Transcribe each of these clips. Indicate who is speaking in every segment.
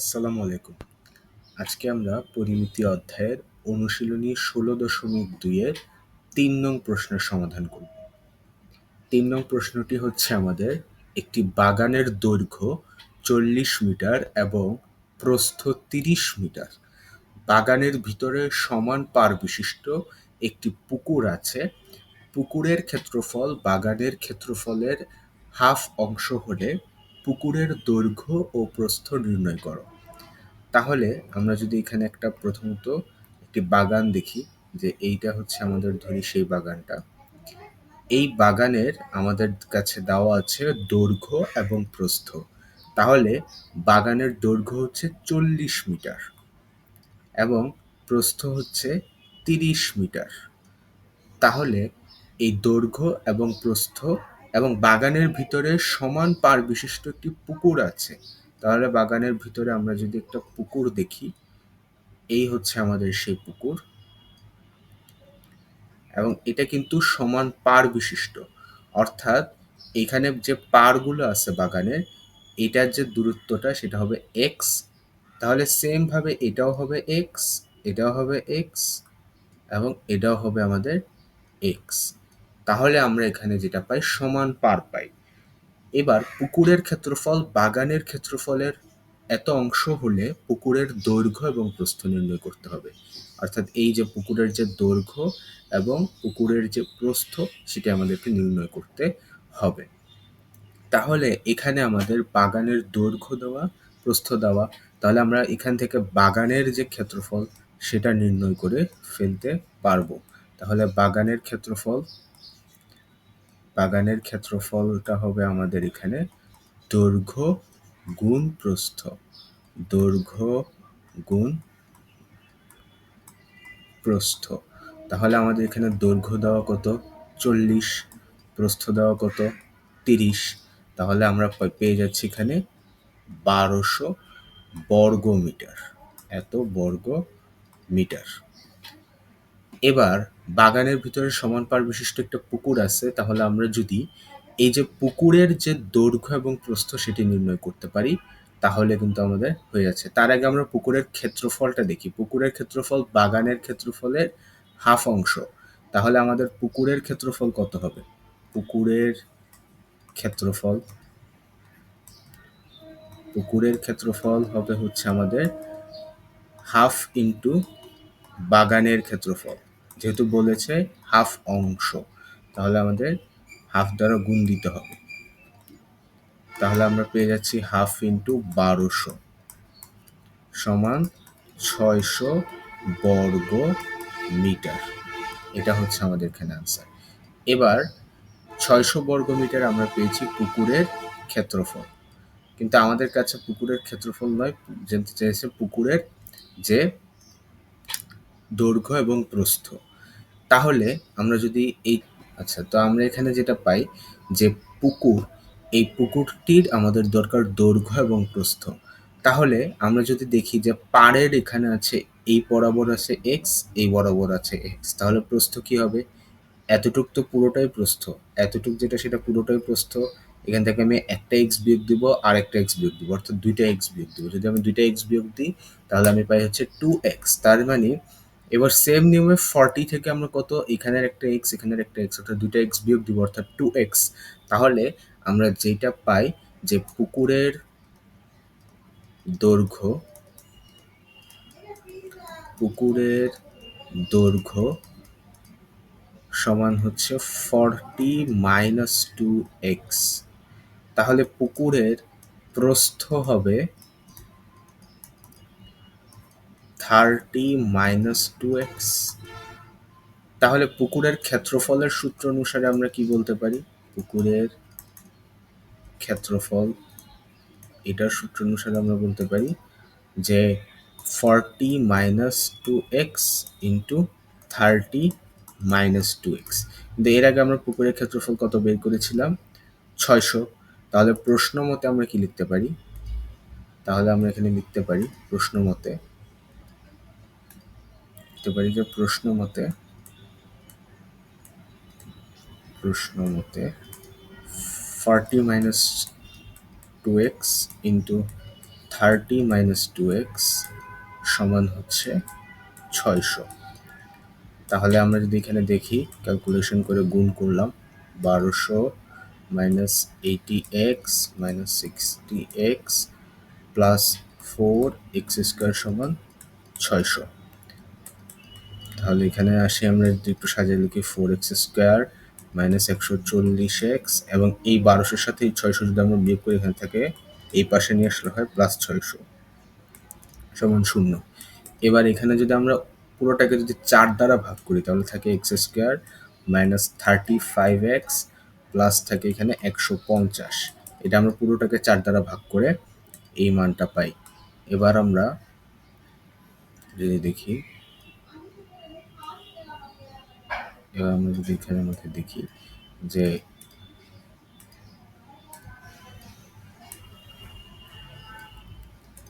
Speaker 1: আসসালামু আলাইকুম। আজকে আমরা পরিমিতি অধ্যায়ের অনুশীলনী ষোলো দশমিক দুইয়ের তিন নং প্রশ্নের সমাধান করব। তিন নং প্রশ্নটি হচ্ছে আমাদের একটি বাগানের দৈর্ঘ্য চল্লিশ মিটার এবং প্রস্থ তিরিশ মিটার। বাগানের ভিতরে সমান পার বিশিষ্ট একটি পুকুর আছে। পুকুরের ক্ষেত্রফল বাগানের ক্ষেত্রফলের হাফ অংশ হলে পুকুরের দৈর্ঘ্য ও প্রস্থ নির্ণয় করো। তাহলে আমরা যদি এখানে একটা প্রথমত একটি বাগান দেখি, যে এইটা হচ্ছে আমাদের ধরি সেই বাগানটা। এই বাগানের আমাদের কাছে দেওয়া আছে দৈর্ঘ্য এবং প্রস্থ। তাহলে বাগানের দৈর্ঘ্য হচ্ছে চল্লিশ মিটার এবং প্রস্থ হচ্ছে তিরিশ মিটার। তাহলে এই দৈর্ঘ্য এবং প্রস্থ এবং বাগানের ভিতরে সমান পার বিশিষ্ট একটি পুকুর আছে। তাহলে বাগানের ভিতরে আমরা যদি একটা পুকুর দেখি, এই হচ্ছে আমাদের সেই পুকুর। এবং এটা কিন্তু সমান পার বিশিষ্ট। অর্থাৎ এখানে যে পারগুলো আছে বাগানের এটার যে দূরত্বটা সেটা হবে এক্স তাহলে সেম ভাবে এটাও হবে এক্স এটাও হবে এক্স এবং এটাও হবে আমাদের এক্স তাহলে আমরা এখানে যেটা পাই, সমান পার পাই। এবার পুকুরের ক্ষেত্রফল বাগানের ক্ষেত্রফলের এত অংশ হলে পুকুরের দৈর্ঘ্য এবং প্রস্থ নির্ণয় করতে হবে। অর্থাৎ এই যে পুকুরের যে দৈর্ঘ্য এবং পুকুরের যে প্রস্থ, সেটা আমাদেরকে নির্ণয় করতে হবে। তাহলে এখানে আমাদের বাগানের দৈর্ঘ্য দেওয়া, প্রস্থ দেওয়া, তাহলে আমরা এখান থেকে বাগানের যে ক্ষেত্রফল, সেটা নির্ণয় করে ফেলতে পারব। তাহলে বাগানের ক্ষেত্রফল বাগানের ক্ষেত্রফলটা হবে আমাদের এখানে দৈর্ঘ্য গুণ প্রস্থ। দৈর্ঘ্য গুণ প্রস্থ। তাহলে আমাদের এখানে দৈর্ঘ্য দেওয়া কত? চল্লিশ। প্রস্থ দেওয়া কত? তিরিশ। তাহলে আমরা পেয়ে যাচ্ছি এখানে বারোশো বর্গ মিটার এত বর্গ মিটার এবার বাগানের ভিতরে সমান পার বিশিষ্ট একটা পুকুর আছে, তাহলে আমরা যদি এই যে পুকুরের যে দৈর্ঘ্য এবং প্রস্থ সেটি নির্ণয় করতে পারি, তাহলে কিন্তু আমাদের হয়ে যাচ্ছে। তার আগে আমরা পুকুরের ক্ষেত্রফলটা দেখি। পুকুরের ক্ষেত্রফল বাগানের ক্ষেত্রফলের হাফ অংশ। তাহলে আমাদের পুকুরের ক্ষেত্রফল কত হবে? পুকুরের ক্ষেত্রফল পুকুরের ক্ষেত্রফল হবে হচ্ছে আমাদের হাফ ইন্টু বাগানের ক্ষেত্রফল। যেহেতু বলেছে হাফ অংশ, তাহলে আমাদের হাফ দ্বারা গুণ দিতে হবে। তাহলে আমরা পেয়ে যাচ্ছি হাফ ইন্টু বারোশো সমান ছয়শো বর্গ মিটার। এটা হচ্ছে আমাদের এখানে আনসার এবার ছয়শো বর্গ মিটার আমরা পেয়েছি পুকুরের ক্ষেত্রফল। কিন্তু আমাদের কাছে পুকুরের ক্ষেত্রফল নয়, জানতে চাইছে পুকুরের যে দৈর্ঘ্য এবং প্রস্থ। তাহলে আমরা যদি এই আচ্ছা তো আমরা এখানে যেটা পাই যে পুকুর, এই পুকুরটির আমাদের দরকার দৈর্ঘ্য এবং প্রস্থ। তাহলে আমরা যদি দেখি যে পাড়ের এখানে আছে এই বরাবর আছে এক্স এই বরাবর আছে এক্স তাহলে প্রস্থ কি হবে? এতটুক তো পুরোটাই প্রস্থ। এতটুক যেটা সেটা পুরোটাই প্রস্থ। এখান থেকে আমি একটা এক্স বিয়োগ দিব আর একটা এক্স বিয়োগ দিব, অর্থাৎ দুইটা এক্স বিয়োগ দিব। যদি আমি দুইটা এক্স বিয়োগ দিই, তাহলে আমি পাই হচ্ছে টু এক্স তার মানে এবার সেম নিয়মে ফর্টি থেকে আমরা কত? এখানের একটা এক্স এখানের একটা এক্স অর্থাৎ দুইটা এক্স বিয়োগ দিব, অর্থাৎ টু এক্স তাহলে আমরা যেটা পাই যে পুকুরের দৈর্ঘ্য পুকুরের দৈর্ঘ্য সমান হচ্ছে ফর্টি মাইনাস টু এক্স তাহলে পুকুরের প্রস্থ হবে থার্টি মাইনাস টু এক্স তাহলে পুকুরের ক্ষেত্রফলের সূত্র অনুসারে আমরা কি বলতে পারি? পুকুরের ক্ষেত্রফল, এটার সূত্র অনুসারে আমরা বলতে পারি যে forty minus two x into thirty minus two x কিন্তু এর আগে আমরা পুকুরের ক্ষেত্রফল কত বের করেছিলাম? ছয়শো। তাহলে প্রশ্ন মতে আমরা কি লিখতে পারি? তাহলে আমরা এখানে লিখতে পারি প্রশ্ন মতে লিখতে পারি যে প্রশ্ন মতে প্রশ্ন মতে forty minus two x into thirty minus two x সমান হচ্ছে ছয়শো। তাহলে আমরা যদি এখানে দেখি ক্যালকুলেশন করে গুণ করলাম, বারোশো minus eighty x minus sixty x plus four x square সমান ছয়শো। তাহলে এখানে আসি আমরা যদি একটু সাজিয়ে লিখি ফোর এক্স স্কোয়ার মাইনাস একশো চল্লিশ এক্স এবং এই বারোশোর সাথে এই ছয়শো যদি আমরা বিয়োগ করি, এখান থেকে এই পাশে নিয়ে আসলে হয় প্লাস ছয়শো সমান শূন্য। এবার এখানে যদি আমরা পুরোটাকে যদি চার দ্বারা ভাগ করি, তাহলে থাকে x square minus thirty five x plus থাকে এখানে একশো পঞ্চাশ। এটা আমরা পুরোটাকে চার দ্বারা ভাগ করে এই মানটা পাই। এবার আমরা যদি দেখি এবার আমরা যদি এখানের মধ্যে দেখি যে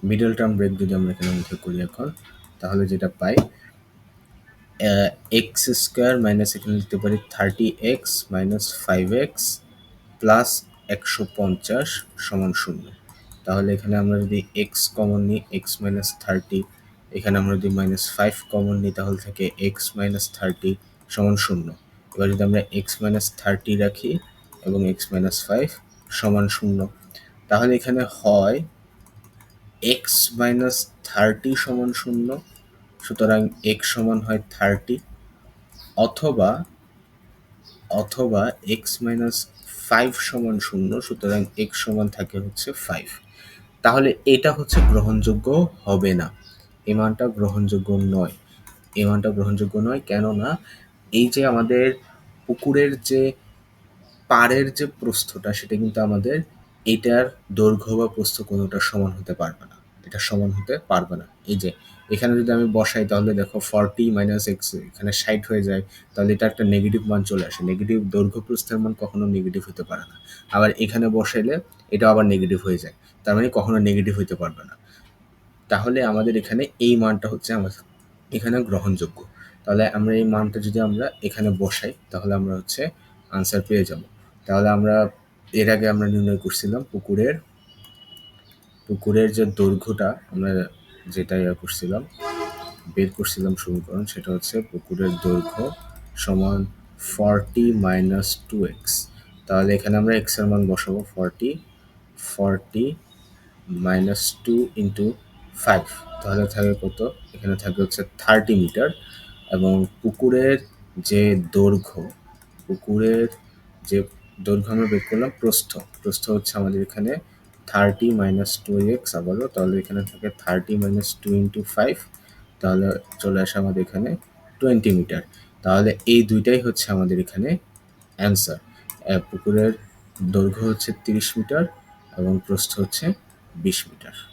Speaker 1: মিডল টার্ম ব্রেক যদি আমরা এখানের মধ্যে করি এখন, তাহলে যেটা পাই এক্স স্কোয়ার মাইনাস এখানে লিখতে পারি thirty x minus five x plus একশো পঞ্চাশ সমান শূন্য। তাহলে এখানে আমরা যদি এক্স কমন নিই এক্স মাইনাস থার্টি এখানে আমরা যদি মাইনাস ফাইভ কমন নিই, তাহলে থাকে এক্স মাইনাস থার্টি সমান শূন্য। এবার যদি আমরা এক্স মাইনাস থার্টি রাখি এবং এক্স মাইনাস ফাইভ সমান শূন্য, তাহলে এখানে হয় এক্স মাইনাস থার্টি সমান শূন্য, সুতরাং এক্স সমান হয় থার্টি অথবা অথবা এক্স মাইনাস ফাইভ সমান শূন্য, সুতরাং এক্স সমান থাকে হচ্ছে ফাইভ তাহলে এটা হচ্ছে গ্রহণযোগ্য হবে না। এই মানটা গ্রহণযোগ্য নয়। এই মানটা গ্রহণযোগ্য নয় কেননা এই যে আমাদের পুকুরের যে পাড়ের যে প্রস্থটা, সেটা কিন্তু আমাদের এটার দৈর্ঘ্য বা প্রস্থ কোনোটা সমান হতে পারবে না। এটা সমান হতে পারবে না। এই যে, এখানে যদি আমি বসাই, তাহলে দেখো ফর্টি মাইনাস এক্স এখানে ষাট হয়ে যায়, তাহলে এটা একটা নেগেটিভ মান চলে আসে। নেগেটিভ দৈর্ঘ্য প্রস্থের মান কখনো নেগেটিভ হতে পারে না। আবার এখানে বসাইলে এটা আবার নেগেটিভ হয়ে যায়। তার মানে কখনো নেগেটিভ হতে পারবে না। তাহলে আমাদের এখানে এই মানটা হচ্ছে আমাদের এখানে গ্রহণযোগ্য। তাহলে আমরা এই মানটা যদি আমরা এখানে বসাই, তাহলে আমরা হচ্ছে আনসার পেয়ে যাব। তাহলে আমরা এর আগে আমরা নির্ণয় করছিলাম পুকুরের পুকুরের যে দৈর্ঘ্যটা আমরা যেটা ইয়ে করছিলাম, বের করছিলাম সমীকরণ, সেটা হচ্ছে পুকুরের দৈর্ঘ্য সমান ফর্টি মাইনাস টু এক্স তাহলে এখানে আমরা এক্সের মান বসাবো forty forty minus two into five তাহলে থাকে কত? এখানে থাকে হচ্ছে থার্টি মিটার এবং পুকুরের যে দৈর্ঘ্য, পুকুরের যে দৈর্ঘ্য আমরা বের করলাম প্রস্থ। প্রস্থ হচ্ছে আমাদের এখানে থার্টি মাইনাস টু এক্স আবারও, তাহলে এখানে থাকে thirty minus two into five তাহলে চলে আসে আমাদের এখানে টোয়েন্টি মিটার তাহলে এই দুইটাই হচ্ছে আমাদের এখানে অ্যান্সার পুকুরের দৈর্ঘ্য হচ্ছে তিরিশ মিটার এবং প্রস্থ হচ্ছে বিশ মিটার